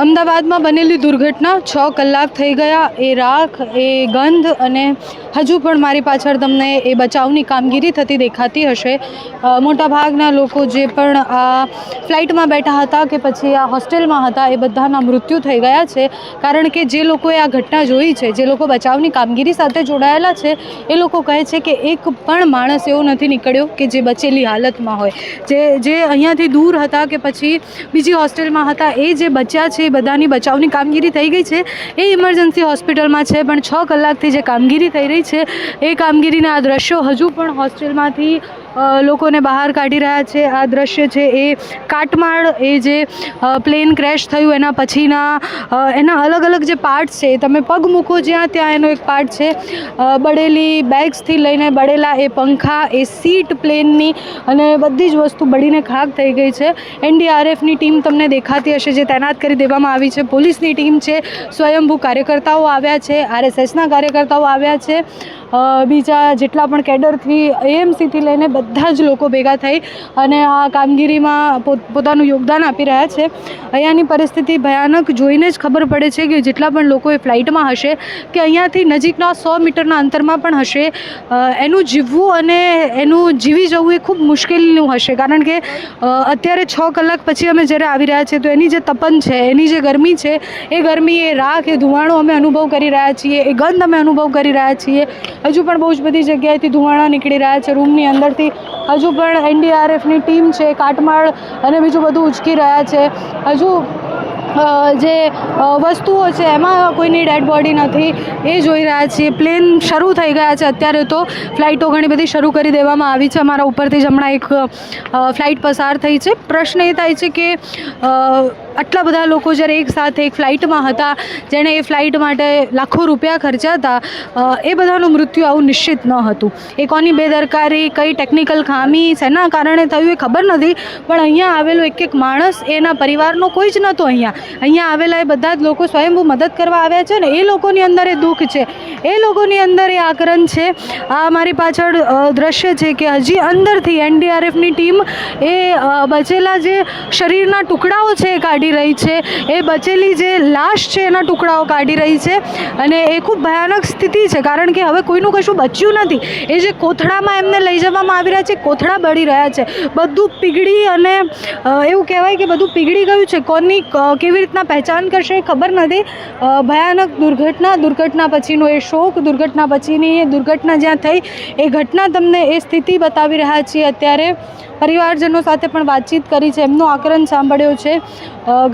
અમદાવાદમાં બનેલી દુર્ઘટના છ કલાક થઈ ગયા. એ રાખ, એ ગંધ અને હજુ પણ મારી પાછળ તમને એ બચાવની કામગીરી થતી દેખાતી હશે. મોટાભાગના લોકો જે પણ આ ફ્લાઇટમાં બેઠા હતા કે પછી આ હોસ્ટેલમાં હતા, એ બધાના મૃત્યુ થઈ ગયા છે. કારણ કે જે લોકોએ આ ઘટના જોઈ છે, જે લોકો બચાવની કામગીરી સાથે જોડાયેલા છે, એ લોકો કહે છે કે એક પણ માણસ એવો નથી નીકળ્યો કે જે બચેલી હાલતમાં હોય. જે જે અહીંયાથી દૂર હતા કે પછી બીજી હોસ્ટેલમાં હતા, એ જે બચ્યા છે એ બધાની બચાવની કામગીરી થઈ ગઈ છે. એ ઇમરજન્સી હોસ્પિટલમાં છે, પણ છ કલાકથી જે કામગીરી થઈ રહી છે, એ કામગીરીના આ દ્રશ્યો હજુ પણ હોસ્ટેલમાંથી લોકોને બહાર કાઢી રહ્યા છે. આ દ્રશ્ય છે એ કાટમાળ, એ જે પ્લેન ક્રેશ થયું એના પછીના એના અલગ અલગ જે પાર્ટ્સ છે તમે પગ મૂકો જ્યાં ત્યાં એનો એક પાર્ટ છે. બળેલી બેગ્સથી લઈને બળેલા એ પંખા, એ સીટ પ્લેનની અને બધી જ વસ્તુ બળીને ખાક થઈ ગઈ છે. એનડીઆરએફની ટીમ તમને દેખાતી હશે જે તૈનાત કરી દેવામાં આવી છે. પોલીસની ટીમ છે. સ્વયંભૂ કાર્યકર્તાઓ આવ્યા છે. આરએસએસના કાર્યકર્તાઓ આવ્યા છે. બીજા જેટલા પણ કેડરથી એએમસીથી લઈને બધા જ લોકો ભેગા થઈ અને આ કામગીરીમાં પોત- પોતાનું યોગદાન આપી રહ્યા છે. અહીંયાની પરિસ્થિતિ ભયાનક જોઈને જ ખબર પડે છે કે જેટલા પણ લોકો એ ફ્લાઇટમાં હશે કે અહીંયાથી નજીકના સો મીટરના અંતરમાં પણ હશે. એનું જીવવું અને એનું જીવી જવું એ ખૂબ મુશ્કેલીનું હશે. કારણ કે અત્યારે છ કલાક પછી અમે જ્યારે આવી રહ્યા છીએ તો એની જે તપન છે, એની જે ગરમી છે, એ ગરમી, એ રાખ, એ ધુવાણો અમે અનુભવ કરી રહ્યા છીએ, એ ગંધ અમે અનુભવ કરી રહ્યા છીએ. હજુ પણ બહુ જ બધી જગ્યાએથી ધુમાડા નીકળી રહ્યા છે. રૂમની અંદરથી હજુ પણ એનડીઆરએફની ટીમ છે, કાટમાળ અને બીજું બધું ઉચકી રહ્યા છે. હજુ જે વસ્તુઓ છે, એમાં કોઈની ડેડ બોડી નથી, એ જોઈ રહ્યા છીએ. પ્લેન શરૂ થઈ ગયા છે અત્યારે તો. ફ્લાઇટો ઘણી બધી શરૂ કરી દેવામાં આવી છે. અમારા ઉપરથી જ હમણાં એક ફ્લાઇટ પસાર થઈ છે. પ્રશ્ન એ થાય છે કે આટલા બધા લોકો જ્યારે એક સાથે એક ફ્લાઇટમાં હતા, જેણે એ ફ્લાઇટ માટે લાખો રૂપિયા ખર્ચ્યા હતા એ બધાનું મૃત્યુ આવું નિશ્ચિત ન હતું. એ કોની બેદરકારી, કઈ ટેકનિકલ ખામી, શેના કારણે થયું એ ખબર નથી, પણ અહીંયા આવેલો એક એક માણસ એના પરિવારનો કોઈ જ નહોતો અહીંયા. અહીંયા આવેલા એ બધા જ લોકો સ્વયંભૂ મદદ કરવા આવ્યા છે ને, એ લોકોની અંદર એ દુઃખ છે. એ લોકોની અંદર એ આકરણ છે. આ મારી પાછળ દ્રશ્ય છે કે હજી અંદરથી એનડીઆરએફની ટીમ એ બચેલા જે શરીરના ટુકડાઓ છે એ કાઢી રહી છે. એ બચેલી જે લાશ છે એના ટુકડાઓ કાઢી રહી છે અને એ ખૂબ ભયાનક સ્થિતિ છે કારણ કે હવે કોઈનું કશું બચ્યું નથી. એ જે કોથળામાં એમને લઈ જવામાં આવી રહ્યા છે, કોથળા બળી રહ્યા છે. બધું પીગળી અને એવું કહેવાય કે બધું પીગળી ગયું છે. કોની કેવી રીતના પહેચાન કરશે ખબર નથી. ભયાનક દુર્ઘટના દુર્ઘટના પછીનો એ શોક, દુર્ઘટના પછીની એ દુર્ઘટના જ્યાં થઈ, એ ઘટના તમને એ સ્થિતિ બતાવી રહ્યા છીએ અત્યારે. પરિવારજનો સાથે પણ વાતચીત કરી છે, એમનો આક્રંદ સાંભળ્યો છે.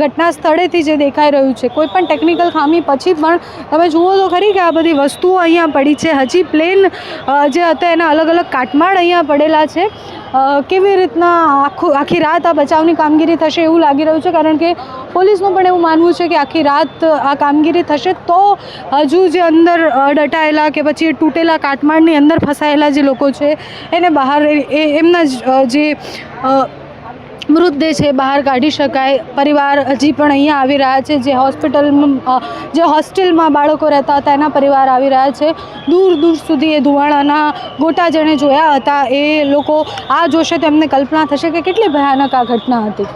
ઘટના સ્થળેથી જે દેખાઈ રહ્યું છે, કોઈ પણ ટેકનિકલ ખામી પછી પણ તમે જુઓ તો ખરી કે આ બધી વસ્તુઓ અહીંયા પડી છે. હજી પ્લેન જે હતા એના અલગ અલગ કાટમાળ અહીંયા પડેલા છે. કેવી રીતના આખું, આખી રાત આ બચાવની કામગીરી થશે એવું લાગી રહ્યું છે, કારણ કે પોલીસનું પણ એવું માનવું છે કે આખી રાત આ કામગીરી થશે તો હજુ જે અંદર ડટાયેલા કે પછી તૂટેલા કાટમાળની અંદર ફસાયેલા જે લોકો છે એને બહાર એમના જ, જે મૃતદેહ છે બહાર કાઢી શકાય. પરિવાર હજી પણ અહીંયા આવી રહ્યા છે જે હોસ્પિટલમાં જે હોસ્ટેલમાં બાળકો રહેતા હતા એના પરિવાર આવી રહ્યા છે. દૂર દૂર સુધી એ ધુવાણાના ગોટા જેણે જોયા હતા એ લોકો આ જોશે તો એમને કલ્પના થશે કે કેટલી ભયાનક આ ઘટના હતી.